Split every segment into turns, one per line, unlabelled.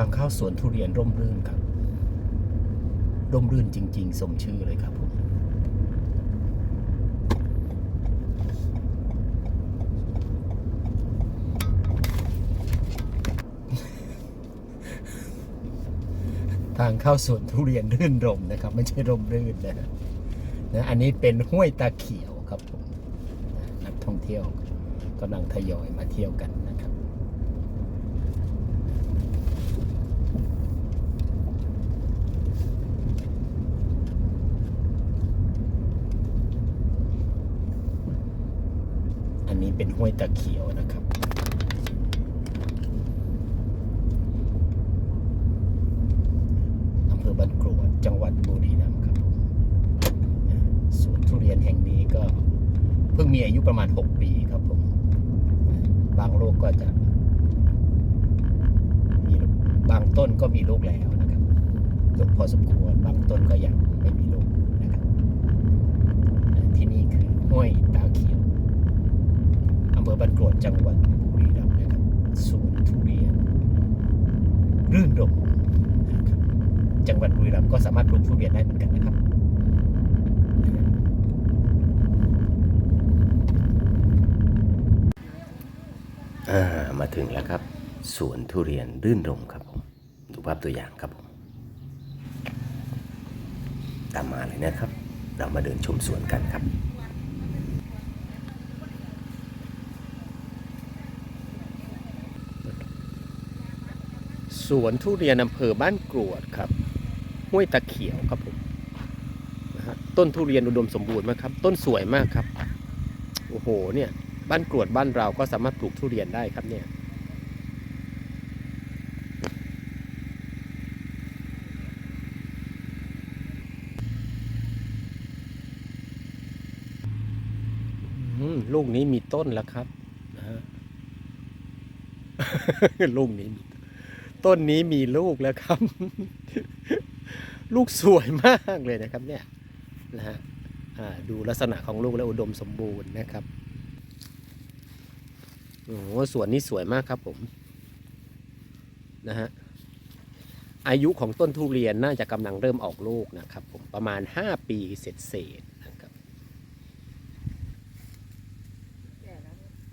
ทางเข้าสวนทุเรียนร่มรื่นครับ ร่มรื่นจริง ๆ สมชื่อเลยครับผมทางเข้าสวนทุเรียนรื่นรมนะครับ ไม่ใช่ร่มรื่นนะฮะนะอันนี้เป็นห้วยตาเขียวครับผมนะนักท่องเที่ยวกำลังทยอยมาเที่ยวกันนะครับ อันนี้ เป็นห้วยตะเขียวนะครับ อำเภอบ้านกรวดจังหวัดบุรีรัมย์ครับสวนทุเรียนแห่งนี้ก็ เพิ่งมีอายุประมาณ 6 ปีครับผม บางโรคก็จะมีบางต้นก็มีลูกแล้วนะครับลูกพอสมควร บางต้นก็ยังไม่มีลูกนะครับ ที่นี่คือห้วยตาเขียว อำเภอบ้านกรวดจังหวัดบุรีรัมย์นะครับสวนทุเรียน รื่นรมย์นะครับ จังหวัดบุรีรัมย์ก็สามารถปลูกทุเรียนได้เหมือนกันนะครับ อ่ามาถึงแล้วครับสวนทุเรียนรื่นรมครับผมดูภาพตัวอย่างครับผมตามมาเลยนะครับ เรามาเดินชมสวนกันครับสวนทุเรียนอำเภอบ้านกรวดครับห้วยตะเขียวครับผมนะฮะต้นทุเรียนอุดมสมบูรณ์มากครับ ต้นสวยมากครับ โอ้โหเนี่ย บ้านกรวดบ้านเราก็สามารถปลูกทุเรียนได้ครับเนี่ยลูกนี้มีต้นแล้วครับนะฮะลูกนี้มีต้นนี้มีลูกแล้วครับ ลูกสวยมากเลยนะครับเนี่ยนะฮะดูลักษณะของลูกแล้วอุดมสมบูรณ์นะครับ โอ้โหสวนนี้สวยมากครับผม นะฮะ อายุของต้นทุเรียนน่าจะกำลังเริ่มออกลูกนะครับผมประมาณ 5 ปีเศษเศษๆนะครับ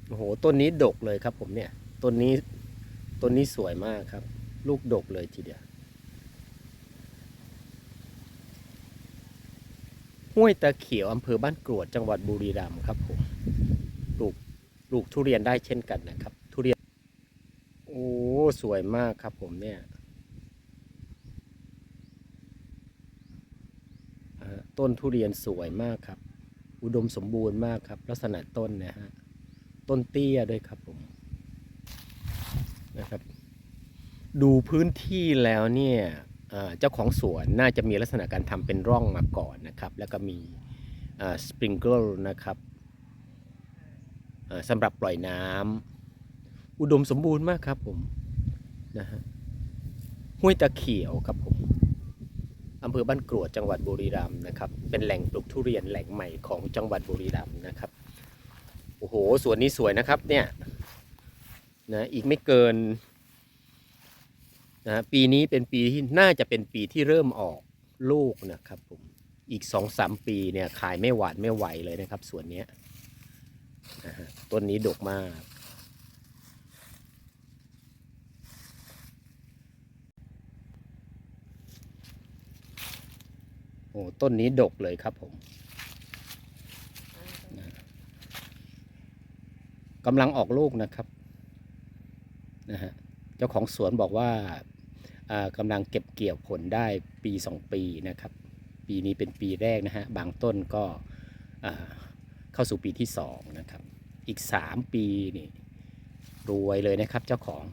โอ้โหต้นนี้ดกเลยครับผมเนี่ยต้นนี้ต้นนี้สวยมากครับ ลูกดกเลยทีเดียวห้วยตะเขียวอำเภอบ้านกรวดจังหวัดบุรีรัมย์ครับผม ปลูก ลูกทุเรียนได้เช่นกันนะครับ ทุเรียน โอ้สวยมากครับผมเนี่ยต้นทุเรียนสวยมากครับ อุดมสมบูรณ์มากครับ ลักษณะต้นนะฮะต้นเตี้ยด้วยครับผมนะครับ ดูพื้นที่แล้วเนี่ยเจ้าของสวนน่าจะมีลักษณะการทำเป็นร่องมาก่อนนะครับ แล้วก็มีสปริงเกิลนะครับ สำหรับปล่อยน้ำอุดมสมบูรณ์มากครับผมนะฮะห้วยตะเขียวครับผมอำเภอบ้านกรวดจังหวัดบุรีรัมย์นะครับ เป็นแหล่งปลูกทุเรียนแหล่งใหม่ของจังหวัดบุรีรัมย์นะครับโอ้โหสวนนี้สวยนะครับเนี่ยนะอีกไม่เกินนะปีนี้เป็นปีที่น่าจะเป็นปีที่เริ่มออกลูกนะครับผมอีกสองสามปีเนี่ยขายไม่หวานไม่ไหวเลยนะครับสวนนี้ ต้นนี้ดกมาก โอ้ต้นนี้ดกเลยครับผมกำลังออกลูกนะครับนะฮะเจ้าของสวนบอกว่ากำลังเก็บเกี่ยวผลได้ปี 2 ปีนะครับ ปีนี้เป็นปีแรกนะฮะ บางต้นก็ เข้าสู่ปีที่2นะครับ อีก 3 ปีนี่รวยเลยนะครับเจ้าของ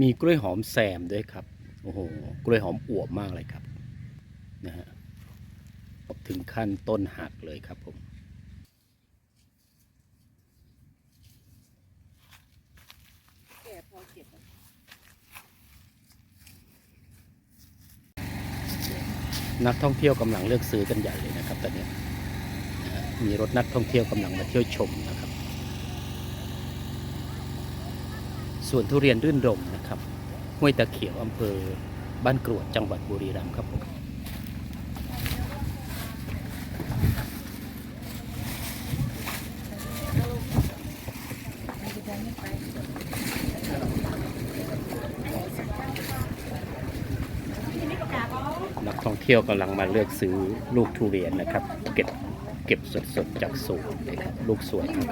มีกล้วยหอมแซมด้วยครับ โอ้โห กล้วยหอมอวบมากเลยครับ นะฮะ ถึงขั้นต้นหักเลยครับผมนักท่องเที่ยวกำลังเลือกซื้อกันใหญ่เลยนะครับตอนนี้มีรถนักท่องเที่ยวกำลังมาเที่ยวชมนะครับ ส่วนทุเรียนรื่นรมนะครับห้วยตะเขียวอำเภอบ้านกรวดจังหวัดบุรีรัมย์ครับผมนักท่องเที่ยวกำลังมาเลือกซื้อลูกทุเรียนนะครับ เก็บเก็บสดๆจากสวนเลยครับลูกสวนครับ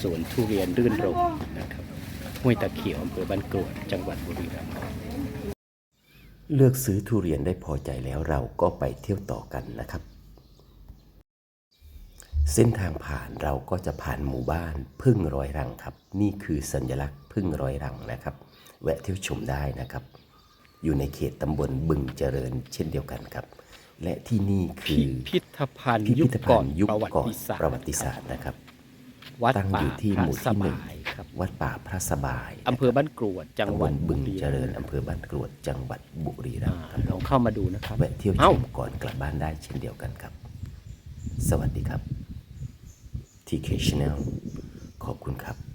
สวนทุเรียนรื่นรมย์นะครับห้วยตะเขียวอำเภอบ้านกรวดจังหวัดบุรีรัมย์
เลือกซื้อทุเรียนได้พอใจแล้วเราก็ไปเที่ยวต่อกันนะครับ เส้นทางผ่านเราก็จะผ่านหมู่บ้านพึ่งร้อยรังครับ นี่คือสัญลักษณ์พึ่งร้อยรังนะครับ แวะเที่ยวชมได้นะครับ อยู่ในเขตตำบลบึงเจริญเช่นเดียวกันครับ และที่นี่คื
พิ
อ
พิธภัณฑ์
พิ
ยุ
พิ
ค
ธ
ก่
ภั
อ
ณ
น
ฑ์ยุค
ประวั
ก่อน
ติศาสตร์
ประวัติศาสตร์นะครับ
วัด
ตั้งอ
ป่า
ยู่ที่
พ
ห
ระ
มู่
ส
ที่หนึ่ง
บายครับ
วัดป่าพระสบาย
อำเภอบ้านกรวดจังห
ตำบ
วัด
ลบึง
บุรี
เจริญ
รัมย์
อำเภอบ้านกรวดจังหวัดบุรีรั
อ่าม
ย์ครับ
ลองเข้ามาดูนะครับ
แวะเที่ยวช
เอ้า
มก่อนกลับบ้านได้เช่นเดียวกันครับ สวัสดีครับ TK Channel ขอบคุณครับ